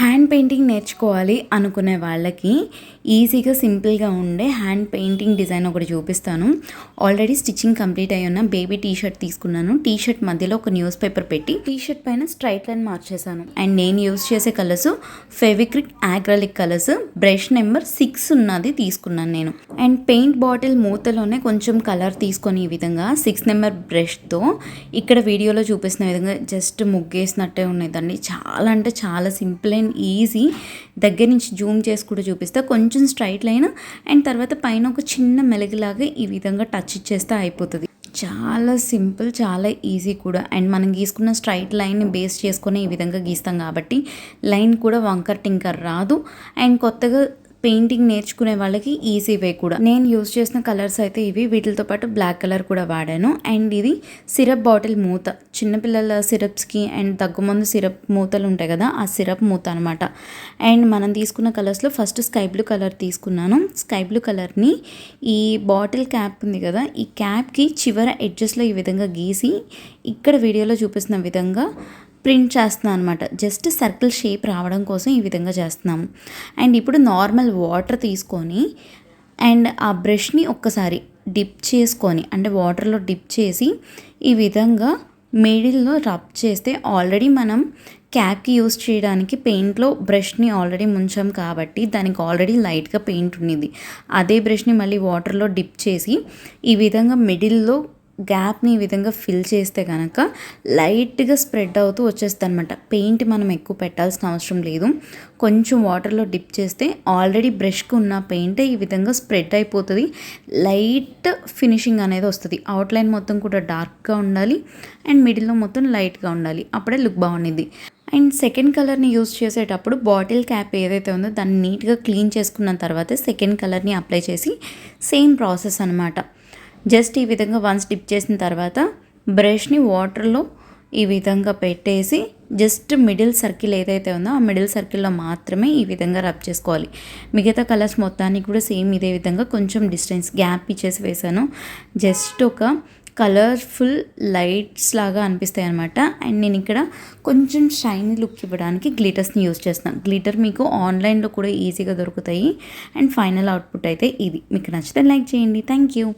Hand painting నేర్చుకోవాలి అనుకునే వాళ్ళకి ఈజీగా సింపుల్గా ఉండే హ్యాండ్ పెయింటింగ్ డిజైన్ ఒకటి చూపిస్తాను. ఆల్రెడీ స్టిచ్చింగ్ కంప్లీట్ అయి ఉన్న బేబీ టీ షర్ట్ తీసుకున్నాను. టీ షర్ట్ మధ్యలో ఒక న్యూస్ పేపర్ పెట్టి టీ షర్ట్ పైన స్ట్రైట్ లైన్ మార్చేశాను. అండ్ నేను యూస్ చేసే colours Fevicryl acrylic colours brush number six ఉన్నది తీసుకున్నాను నేను. అండ్ పెయింట్ బాటిల్ మూతలోనే కొంచెం కలర్ తీసుకొని ఈ విధంగా సిక్స్ నెంబర్ బ్రష్తో ఇక్కడ వీడియోలో చూపిస్తున్న విధంగా జస్ట్ ముగ్గేసినట్టే ఉన్నదండి చాలా అంటే చాలా సింపుల్ అండ్ ఈజీ. దగ్గర నుంచి జూమ్ చేసి కూడా చూపిస్తా. కొంచెం స్ట్రైట్ లైన్ అండ్ తర్వాత పైన ఒక చిన్న మెలగులాగా ఈ విధంగా టచ్ ఇచ్చేస్తే అయిపోతుంది. చాలా సింపుల్ చాలా ఈజీ కూడా. అండ్ మనం గీసుకున్న స్ట్రైట్ లైన్ని బేస్ చేసుకొని ఈ విధంగా గీస్తాం కాబట్టి లైన్ కూడా వంకర్ టింకర్ రాదు. అండ్ కొత్తగా పెయింటింగ్ నేర్చుకునే వాళ్ళకి ఈజీ వే కూడా. నేను యూజ్ చేసిన కలర్స్ అయితే ఇవి. వీటితో పాటు బ్లాక్ కలర్ కూడా వాడాను. అండ్ ఇది సిరప్ బాటిల్ మూత. చిన్నపిల్లల సిరప్స్కి అండ్ దగ్గుమందు సిరప్ మూతలు ఉంటాయి కదా ఆ సిరప్ మూత అనమాట అండ్ మనం తీసుకున్న కలర్స్లో ఫస్ట్ స్కై బ్లూ కలర్ తీసుకున్నాను. స్కై బ్లూ కలర్ని ఈ బాటిల్ క్యాప్ ఉంది కదా ఈ క్యాప్కి చివర ఎడ్జెస్లో ఈ విధంగా గీసి ఇక్కడ వీడియోలో చూపిస్తున్న విధంగా ప్రింట్ చేస్తున్నాను అనమాట జస్ట్ సర్కిల్ షేప్ రావడం కోసం ఈ విధంగా చేస్తున్నాము. అండ్ ఇప్పుడు నార్మల్ వాటర్ తీసుకొని అండ్ ఆ బ్రష్ని ఒక్కసారి డిప్ చేసుకొని అంటే వాటర్లో డిప్ చేసి ఈ విధంగా మిడిల్లో రబ్ చేస్తే ఆల్రెడీ మనం క్యాప్కి యూస్ చేయడానికి పెయింట్లో బ్రష్ని ఆల్రెడీ ముంచాం కాబట్టి దానికి ఆల్రెడీ లైట్గా పెయింట్ ఉన్నింది. అదే బ్రష్ని మళ్ళీ వాటర్లో డిప్ చేసి ఈ విధంగా మిడిల్లో గ్యాప్ని ఈ విధంగా ఫిల్ చేస్తే కనుక లైట్గా స్ప్రెడ్ అవుతూ వచ్చేస్తుంది అనమాట పెయింట్ మనం ఎక్కువ పెట్టాల్సిన అవసరం లేదు. కొంచెం వాటర్లో డిప్ చేస్తే ఆల్రెడీ బ్రష్కి ఉన్న పెయింట్ ఈ విధంగా స్ప్రెడ్ అయిపోతుంది. లైట్ ఫినిషింగ్ అనేది వస్తుంది. అవుట్లైన్ మొత్తం కూడా డార్క్గా ఉండాలి అండ్ మిడిల్లో మొత్తం లైట్గా ఉండాలి. అప్పుడే లుక్ బాగుండిద్ది. అండ్ సెకండ్ కలర్ని యూస్ చేసేటప్పుడు బాటిల్ క్యాప్ ఏదైతే ఉందో దాన్ని నీట్గా క్లీన్ చేసుకున్న తర్వాత సెకండ్ కలర్ని అప్లై చేసి సేమ్ ప్రాసెస్ అనమాట జస్ట్ ఈ విధంగా వన్స్ డిప్ చేసిన తర్వాత బ్రష్ని వాటర్లో ఈ విధంగా పెట్టేసి జస్ట్ మిడిల్ సర్కిల్ ఏదైతే ఉందో ఆ మిడిల్ సర్కిల్లో మాత్రమే ఈ విధంగా రబ్ చేసుకోవాలి. మిగతా కలర్స్ మొత్తానికి కూడా సేమ్ ఇదే విధంగా కొంచెం డిస్టెన్స్ గ్యాప్ ఇచ్చేసి వేసాను. జస్ట్ ఒక కలర్ఫుల్ లైట్స్ లాగా అనిపిస్తాయి అనమాట అండ్ నేను ఇక్కడ కొంచెం షైనీ లుక్ ఇవ్వడానికి గ్లిటర్స్ని యూజ్ చేస్తున్నాను గ్లిటర్ మీకు ఆన్లైన్లో కూడా ఈజీగా దొరుకుతాయి. అండ్ ఫైనల్ అవుట్పుట్ అయితే ఇది. మీకు నచ్చితే లైక్ చేయండి. Thank you